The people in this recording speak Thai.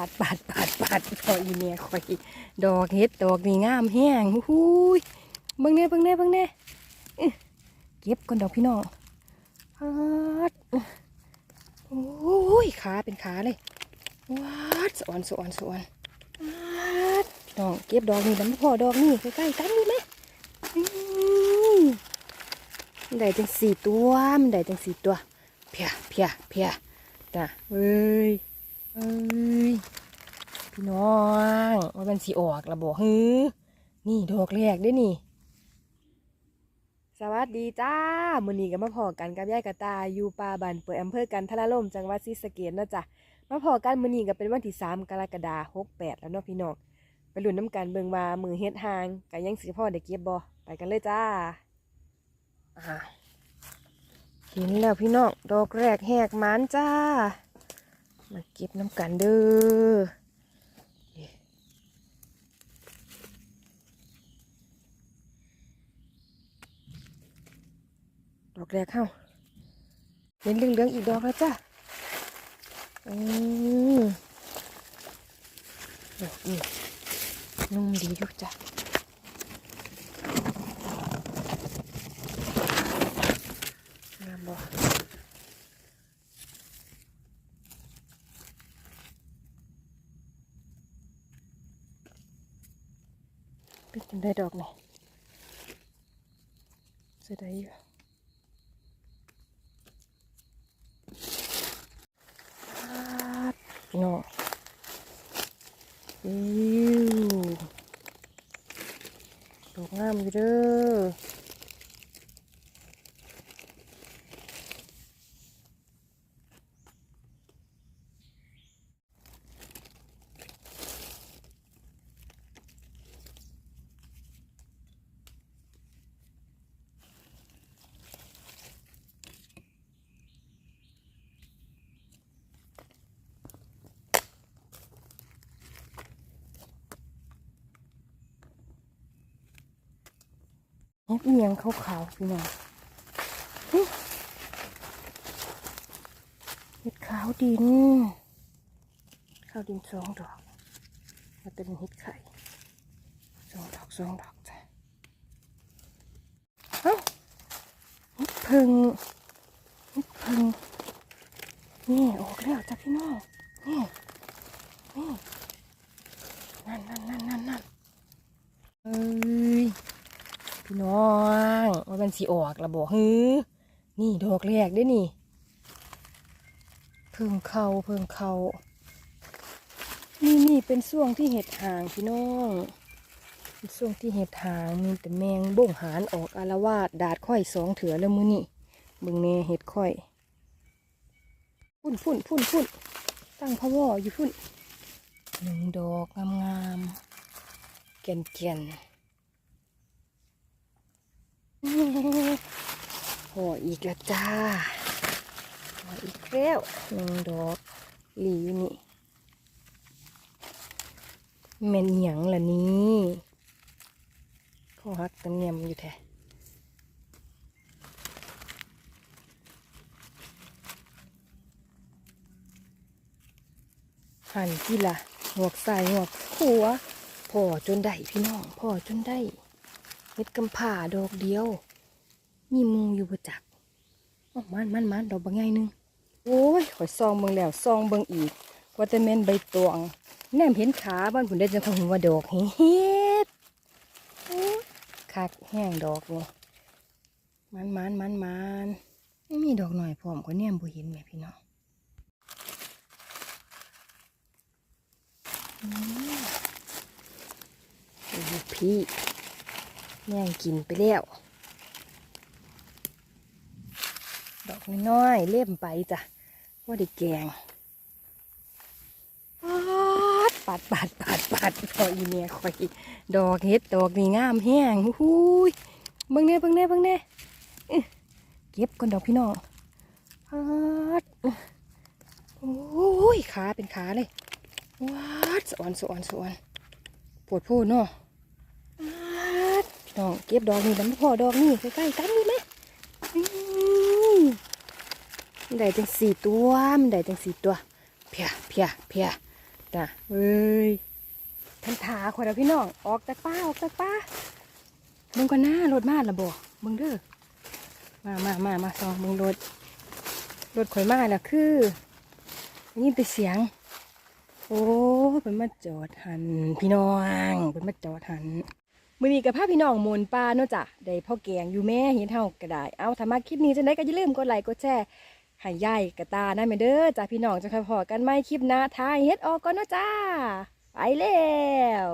ปัดปัดปัดปัดพออีเมียคอยดอกเฮ็ดดอกนี่งามแห้งหูยเบิ่งแน่เบิ่งแน่เบิ่งแน่เก็บก่อนดอกพี่น้องปัดโอ้ยขาเป็นขาเลยวัดสอนสอนสอนปัดพี่น้องเก็บดอกนี่แล้วไม่พอดอกนี่ใกล้ๆกันดูไหมได้จังสี่ตัวมันได้จังสี่ตัว เพียเพียเพียจ้ะเอ้ย เอ้ยพี่น้องว่ามันสีออกระบอกฮือนี่ดอกแรกเด้วยนี่ สวัสดีจ้ามื้อนี้ก็มาพอกันกับยายกระตายอยู่ป่าบ้านเปิดอำเภอกันทละล่มจังหวัดศรีสะเกษเนาะจ้ะมาพอกันมื้อนี้ก็เป็นวันที่3กรกฎาคม68 แล้วเนาะพี่น้องไปลุ้นน้ำกันเบิ่งว่ามือเฮ็ดหางก็ยังสิพ่อได้เก็บบ่ไปกันเลยจ้าอ่าเห็นแล้วพี่น้องดอกแรกแหกหมานจ้า มาเก็บน้ำกันเด้อดอกแรกเข้าเห็นเหลืองๆอีกดอกแล้วจ้าอืมดอกนี่นุ่มดีอยู่จ้ะ งามบ่ เป็นจังได้ดอกนี่เสียดายอยู่ป๊าดพี่น้องอิ้วดอกงามอยู่เด้อ เฮ็ดเอียงขาวๆพี่น้องหึเฮ็ดขาวดินขาวดินสองดอกแล้วเป็นเฮ็ดไข่สองดอกสองดอกจ้ะเอ้าเฮ็ดพึ่งเฮ็ดพึ่งนี่ออกแล้วจ้ะพี่น้องนี่นี่นั่นนั่นนั่นเอ้ย พี่น้องว่า มันสีออกระบอกฮือนี่ดอกแรกเด้นี่ เพิ่งเขาเพิ่งเขานี่นี่เป็นช่วงที่เห็ดหางพี่น้องเป็นช่วงที่เห็ดหางมีแต่แมงบ่งหานออกอารวาสดาดค่อยสองเถือแล้วมือนี่บิ่งแน่เห็ดค่อยพุ่นพุ่นพุ่นพุ่นตั้งพะวออยู่พุ่นหนึ่งดอกงามๆแก่นแก่น ๆพออีกแล้วจ้าพออีกแล้วหนึ่งดอกหลีอยู่นี่แมนหยังล่ะนี่เขาหักตะเนียมอยู่แท้หันที่ละหัวกใส่หัวกขัวพ่อจนได้พี่น้องพ่อจนได้เฮ็ดกำผ่าดอกเดียว มีหมูอยู่ประจักมันมันมันดอกบางไงหนึง โอ้ยข่อยซองเบิ่งแล้วซองเบิ่งอีก ว่าจะเมนใบตองแนมเห็นขาบ้านผุนได้จังเขาหัวาดอกเฮ็ดคักแห้งดอกนี่มันมันมันมันไม่มีดอกหน่อยพร้อมก็แนมบ่เห็นแม่พี่น้องอืมโอ้ยพี่แม่งกินไปแล้ว ดอกน้อยเล่มไปจ้ะว่าได้แกงปัดปัดปัดปัดดพออีเมียคอย ดอกเฮ็ดดอกนี่งามแห้งหูยเบิ่งแน่เบิ่งแน่เบิ่งแน่เก็บก่อนดอกพี่น้องปัดโอ้ยขาเป็นขาเลยวัดสอนสอนสอนปวดพูดเนาะดอกเก็บดอกนี่แล้วไม่พอดอกนี่ใกล้ๆกันดูไหมอืมมัน ได้จังสี่ตัวมันได้จังสี่ตัว เพียเพียเพียจ้ะเอ้ยทันถาคนเราพี่น้องออกจากป้าออกจากป้ามึงก็น่ารถมาละบ่มึงเด้อมามามามาซองมึงรถรถข่อยมาแล้วคือยินแต่เสียง โอ้เป็นมาจอดหันพี่น้องเป็นมาจอดหันมือนี้กับพาพี่น้องหมุนปลาเนาะจ้ะได้พ่อแกงอยู่แม่เห็นเท่าก็ได้ เอาถ้ามาคลิปนี้จะได้ก็อย่าลืมกดไลค์กดแชร์ ให้ยายกระตาได้ไหมเด้อจ้าพี่น้องจะคอยพอกันไหมคลิปหน้าท้ายเฮ็ดออกก่อนเนาะจ้า ไปแล้ว